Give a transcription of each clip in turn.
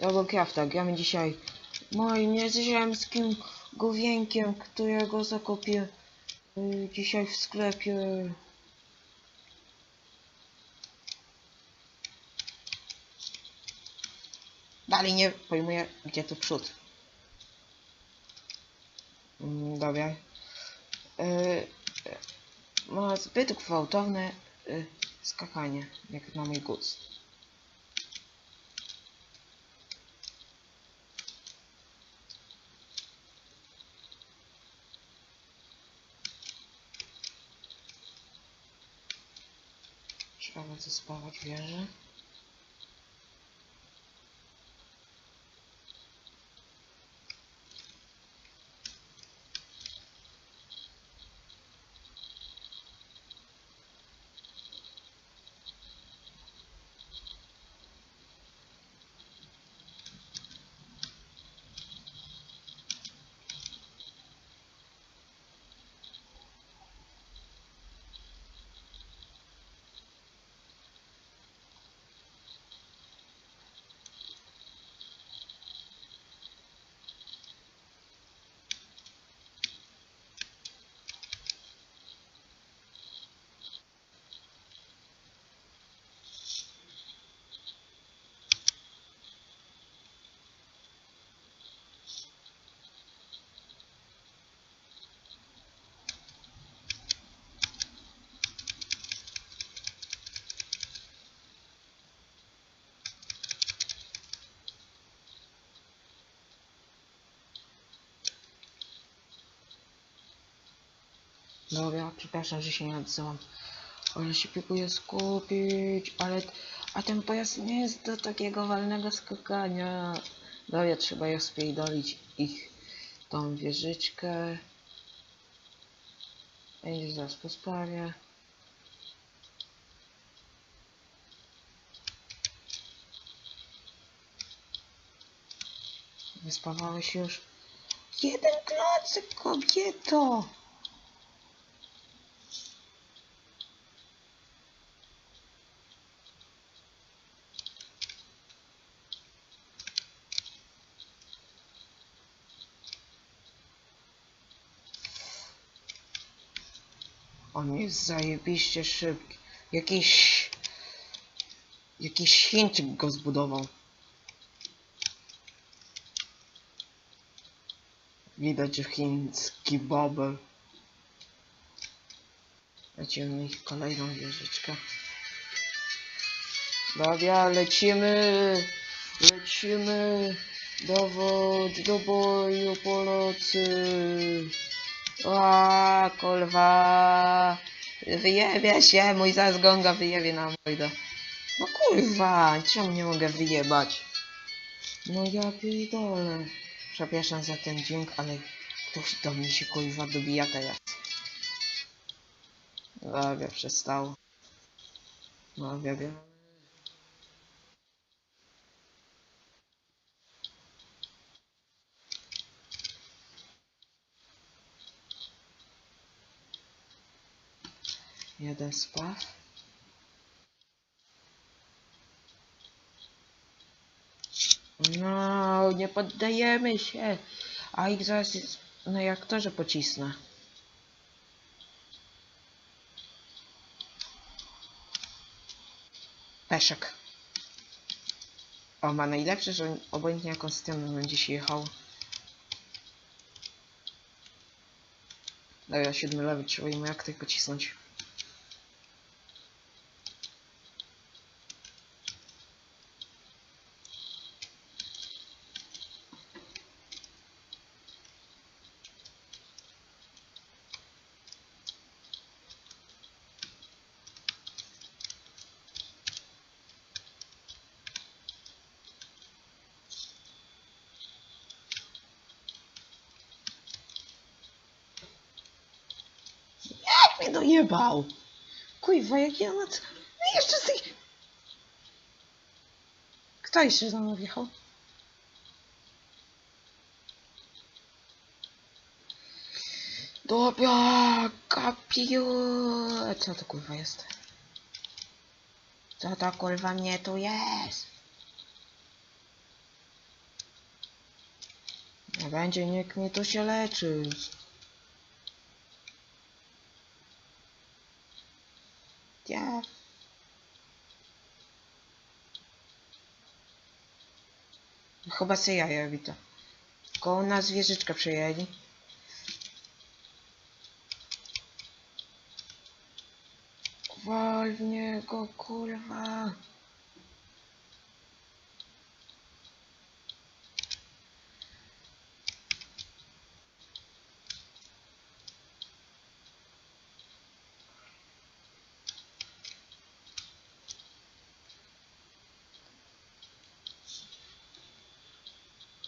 Robocrafta. Gramy dzisiaj moim nieziemskim główienkiem, którego zakupię y, dzisiaj w sklepie. Dalej nie pojmuję, gdzie tu przód. Mm, Dobra. Y, y, ma zbyt gwałtowne skakanie, jak na mój gust. Trzeba zespawać wieżę. Dobra, przepraszam, że się nie odzywam. Ale się próbuję skupić, ale... A ten pojazd nie jest do takiego walnego skakania. Dobra, trzeba je spierdolić ich tą wieżyczkę. Będzie zaraz po sprawie. Wyspawałeś już? Jeden klocek, kobieto! On zajebiście szybki. Jakiś... Jakiś Chińczyk go zbudował. Widać, chiński bobel. Lecimy ich kolejną wieżyczkę. Dobra, lecimy! Lecimy! Dowód do boju, Polacy! A kurwa! Wyjebie się, mój zazgonga wyjebie na mojdę. No kurwa, czemu nie mogę wyjebać? No ja pierdolę. Przepraszam za ten dźwięk, ale ktoś do mnie się kurwa dobija teraz. Dobra, przestało. No wiem. Jeden spaw. No, nie poddajemy się. A ich zaraz jest... No jak to, że pocisnę. Peszek. O, ma najlepsze, że obojętnie jaką stroną będzie się jechał. Dobra, siódmy lewy, trzeba im jak tak pocisnąć. Jak mnie dojebał? Kurwa, jak ja na. No jeszcze z tej... Kto jeszcze za mną wjechał? Dobra, kapiu... Co to kurwa jest? Co to kurwa mnie tu jest? Nie będzie nikt mi tu się leczył. Chyba se jaja wita. Koło nas wieżyczkę przejęli. Wal w niego, kurwa.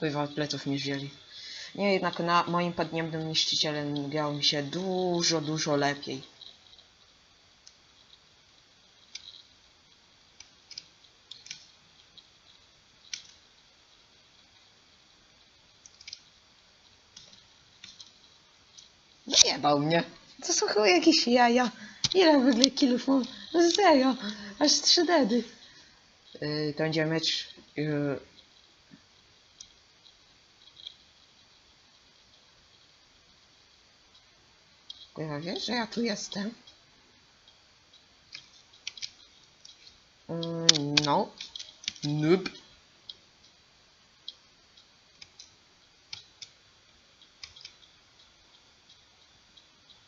Kurwa, od pleców mnie wzięli. Nie, jednak na moim podniebnym niszczycielem grało mi się dużo, dużo lepiej. Zajebał mnie. To są chyba jakieś jaja. Ile w ogóle kilów mam? Zero. Aż trzy dedy. Yy, to będzie mecz... Yy, Kurwa, wiesz, że ja tu jestem? Mm, no. Nope.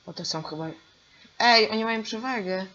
Bo to są chyba... Ej, oni mają przewagę.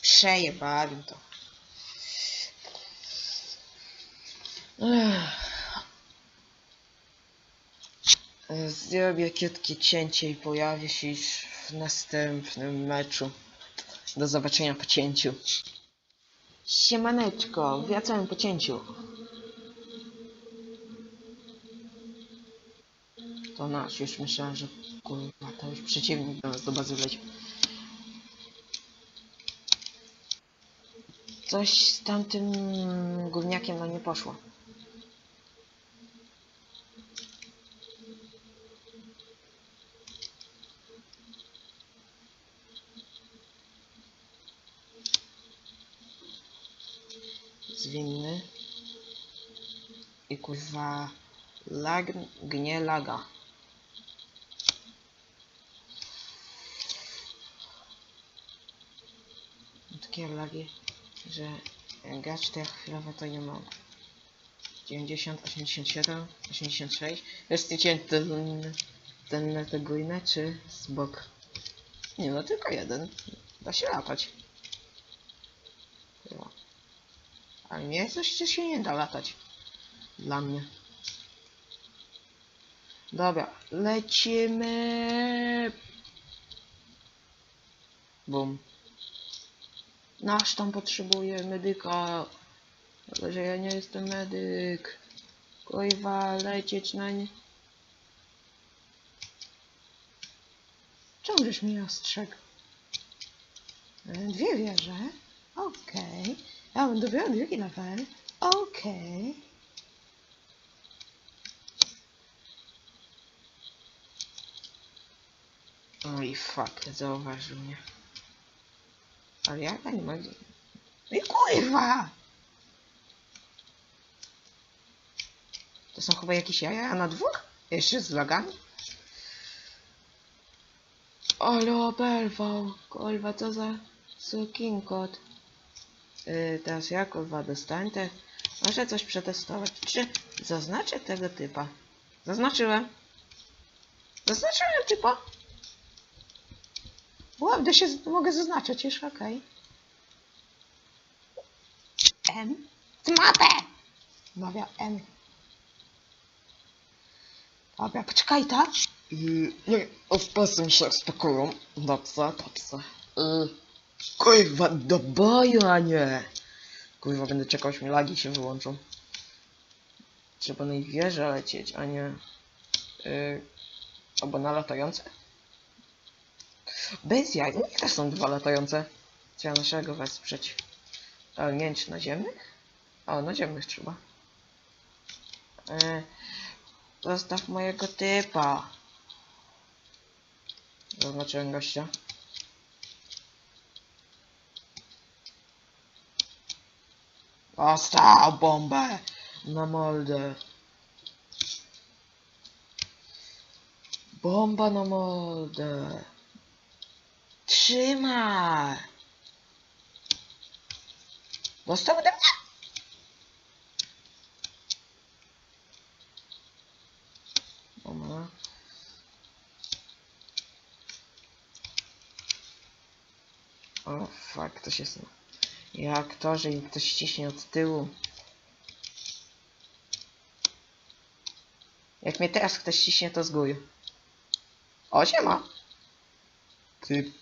Przejebali to. Zrobię krótkie cięcie i pojawię się już w następnym meczu. Do zobaczenia po cięciu. Siemaneczko, wracałem po cięciu. To nasz, już myślałem, że kurwa, to już przeciwnik do nas do bazy. Coś z tamtym gówniakiem no nie poszło. Zwinny. I kurwa lag, gnie laga. Takie lagi, że grać to jak chwilowo to nie mogę. 90, 87, 86. Jest cięty ten, ten tego inne, czy z bok? Nie no, tylko jeden. Da się latać. Chyba. Ale nie, coś czy się nie da latać. Dla mnie. Dobra, lecimy. Bum. Nasz tam potrzebuje medyka. Ale że ja nie jestem medyk. Kurwa, lecieć na nie. Czemu żeś mnie ostrzegł? E, Dwie wieże. Okej. Ja bym dopiero drugi level. Okej. Oj, fuck, zauważył mnie. Ale jak ja nie mogę... No i kurwa! To są chyba jakieś jaja, na dwóch? Jeszcze z lagami? Ale oberwał. Kurwa, co za sukinkot. Yy, teraz ja kurwa dostań te. Muszę coś przetestować. Czy zaznaczę tego typa? Zaznaczyłem. Zaznaczyłem typa. Ładnie się mogę zaznaczyć już, okej. M. Tmatę! Mawia M. Dobra, poczekaj, tak? Yy, nie, się uspokoją. Dobrze, dobrze. Yy, Kurwa, do boju, a nie! Kurwa, będę czekał, aż mi lagi się wyłączą. Trzeba na ich lecieć, a nie... Yy, albo na latające? Bez jaj, u też są dwa latające. Trzeba naszego wesprzeć. Ale nie wiem, naziemnych? O, naziemnych trzeba. Yy, zostaw mojego typa. Zaznaczyłem gościa. Dostał bombę na mordę. Bomba na mordę. Trzymaj. Dostał mnie. Dobra. O, fuck, ktoś jest... Jak to, że ktoś ściśnie od tyłu. Jak mnie teraz ktoś ściśnie, to zguję. O, siema. Ty...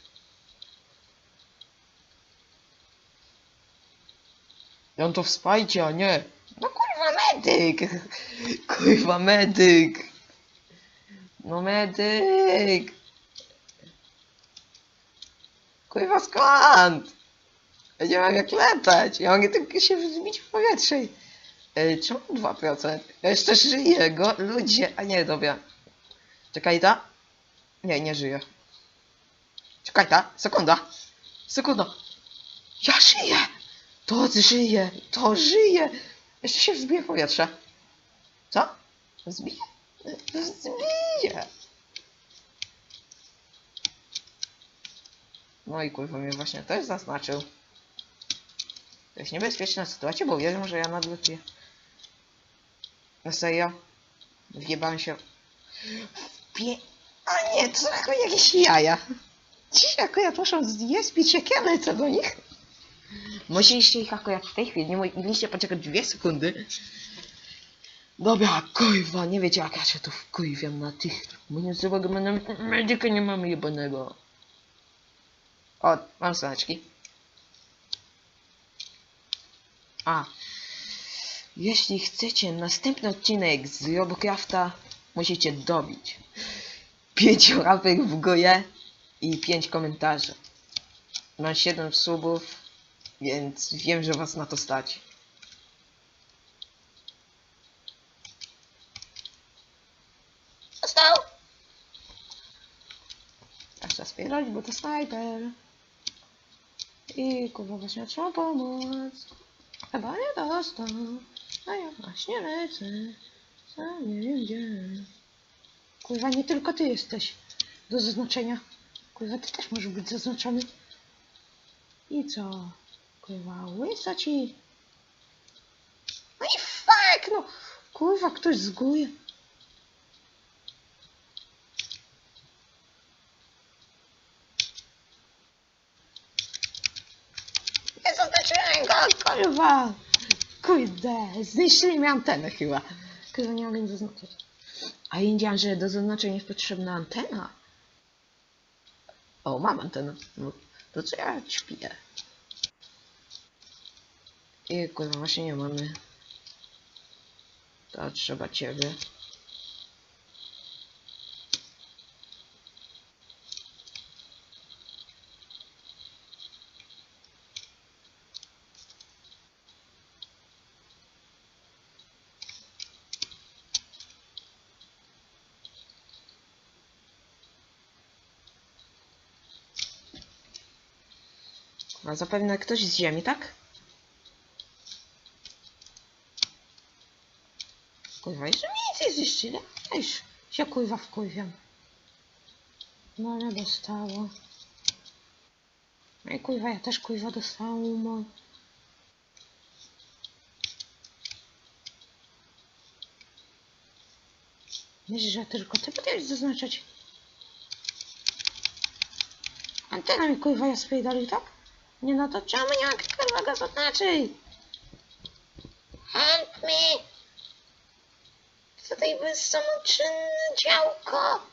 Ja to wspajcie, a nie. No kurwa, medyk! Kurwa, medyk! No medyk! Kurwa, skąd? Ja nie mam jak latać. Ja mogę tylko się wzbić w powietrze. E, czemu 2%? Ja jeszcze żyję, go, ludzie. A nie, dobra. Czekaj ta. Nie, nie żyję. Czekaj ta. Sekunda. Sekunda. Ja żyję. To żyje. To żyje. Jeszcze się wzbiję w powietrze. Co? Wzbiję? Wzbiję. No i kurwa mnie właśnie też zaznaczył. To jest niebezpieczna sytuacja, bo wiem, że ja nadlepię. Na serio? Wjebałem się. Wpie... A nie, tylko jakieś jaja. Dziś akurat muszą jak ja lecę do nich. Musieliście ich akurat w tej chwili, nie mogliście poczekać dwie sekundy. Dobra, kurwa, nie wiecie jak ja się tu wkurwiam na tych. Bo nie złego medyka nie mamy jebanego. O, mam słoneczki. A. Jeśli chcecie następny odcinek z Robocrafta, musicie dobić 5 łapek w górę i 5 komentarzy. Mam 7 subów, więc wiem, że was na to stać. Został! Aż czas spierdolić, bo to snajper. I kurwa właśnie trzeba pomóc. Chyba nie dostał. A ja właśnie lecę. Sam nie wiem gdzie. Kurwa, nie tylko ty jesteś do zaznaczenia. Kurwa, ty też możesz być zaznaczony. I co? Kurwa, łysa ci. No i fuck, no. Kurwa, ktoś zguje. Nie zaznaczyłem go, kurwa. Kurde, zniszczyli mi antenę chyba. Kurwa, nie mogę zaznaczyć. A Indian, że do zaznaczenia jest potrzebna antena. O, mam antenę. No, to co ja śpię? I kurwa, właśnie nie mamy. To trzeba ciebie. A zapewne ktoś z ziemi, tak? Nic jest jeszcze, nie? Już się kurwa wkurwiam. No nie dostało. No i ja też kurwa dostałam, no. Myślisz, że tylko ty powinieneś zaznaczać? Antena mi kurwa ja spierdolił, tak? Nie no to czemu nie mam kurwa go zaznaczyć? Help me! Tutaj bezsamoczynne działko!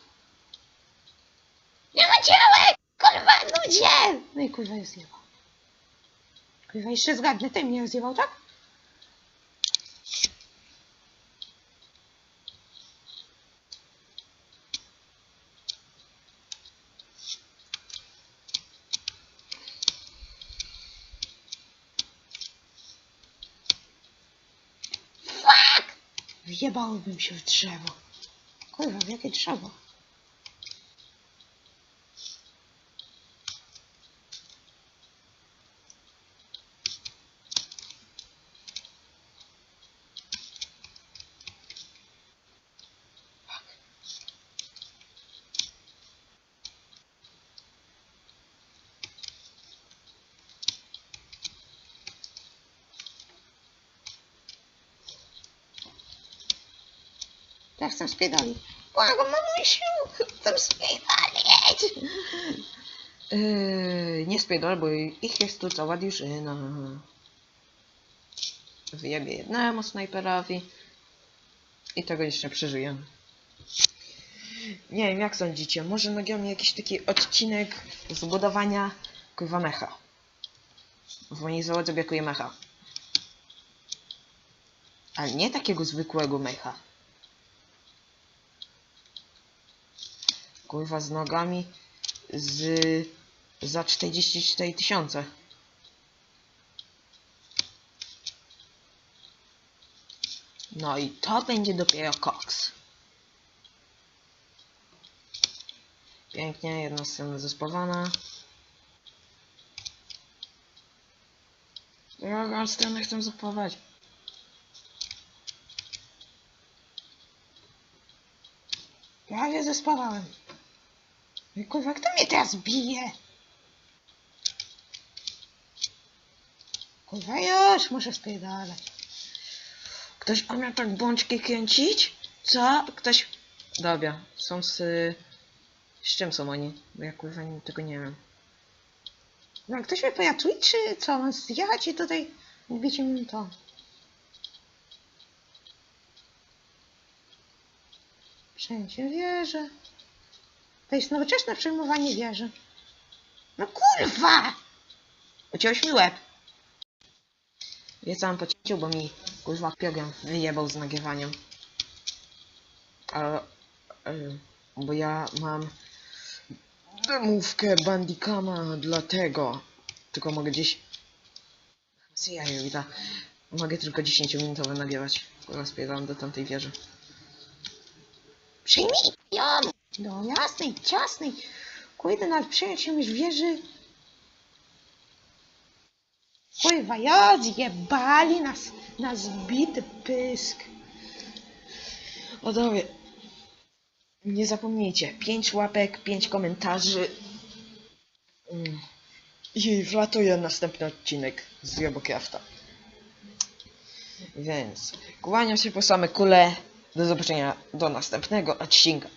Nie ma działek! Kurwa, ludzie! No i kurwa jest zjebał. Kurwa, jeszcze zgadnę, ty mnie zjebał, tak? Fuck! Wjebałbym się w drzewo. Kurwa, w jakie drzewo? Ja chcę spiedolić. Błagam, mamusiu! Chcę spiedolić! Yy, nie spiedol, bo ich jest tu cała drużyna. Wyjebie jednemu snajperowi. I tego jeszcze przeżyję. Nie wiem, jak sądzicie? Może nagramy jakiś taki odcinek zbudowania kurwa mecha. W mojej załodze brakuje mecha. Ale nie takiego zwykłego mecha. Kurwa z nogami z za 44 tysiące. No i to będzie dopiero koks. Pięknie, jedna scena zespawana. Drugą stronę chcę zapawać. Ja je zespawałem. No kurwa, kto mnie teraz bije? Kurwa, już muszę spiedalać. Ktoś umie tak bączki kręcić? Co? Ktoś... Dobra, są z... Z czym są oni? Bo ja kurwa tego nie wiem. No, ktoś mnie pojatuje, czy co? Zjechać i tutaj bicie mi to. Przejęcie wieży. To jest nowoczesne przejmowanie wieży. No kurwa! Uciąłeś mi łeb. Ja całym pociął, bo mi kurwa program wyjebał z nagrywaniem. Ale... bo ja mam... Demówkę Bandicama, dlatego... Tylko mogę gdzieś... Zjaju, ta... Mogę tylko 10-minutowe nagrywać. Kurwa spieram do tamtej wieży. Przyjmij ją! Do jasnej, ciasnej. Kurde, nawet przyjąć się już wieży. Kurwa, ja zjebali nas na zbity pysk. Odowie. Nie zapomnijcie. 5 łapek, 5 komentarzy. Mm. I wlatuje następny odcinek z Robocrafta. Więc kłaniam się po same kule. Do zobaczenia do następnego odcinka.